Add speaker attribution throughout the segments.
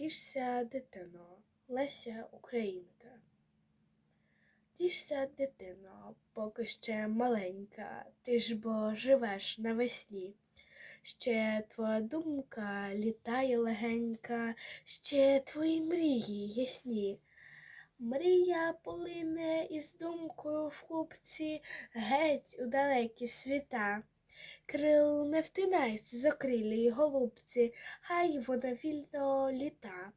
Speaker 1: Тішся, дитино, Леся Українка. Тішся, дитино, поки ще маленька, ти ж бо живеш навесні. Ще твоя думка літає легенька, ще твої мрії ясні. Мрія полине із думкою в купці геть у далекі світа. Крил не втинайся з голубці, хай вона вільно літа.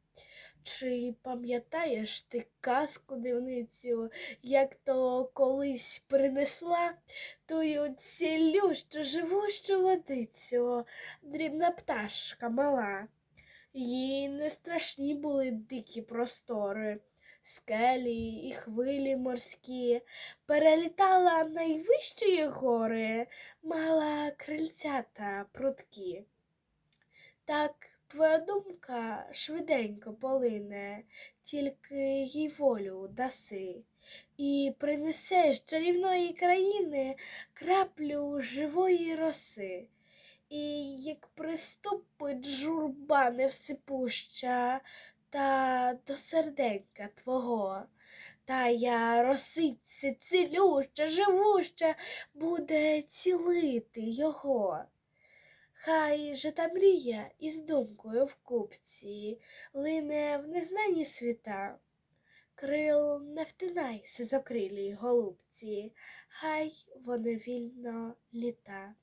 Speaker 1: Чи пам'ятаєш ти казку дивницю, як то колись принесла тую цілющу живущу водицю, дрібна пташка мала? Їй не страшні були дикі простори, скелі і хвилі морські, перелітала найвищі гори, мала крильцята прудкі. Так твоя думка швиденько полине, тільки їй волю даси, і принесеш з чарівної країни краплю живої роси. І як приступить журба невсипуща, та до серденька твого, та я росиця цілюща, живуща, буде цілити його. Хай же та мрія із думкою в купці лине в незнані світа. Крил не втинайся з окрилій голубці, хай вони вільно літа.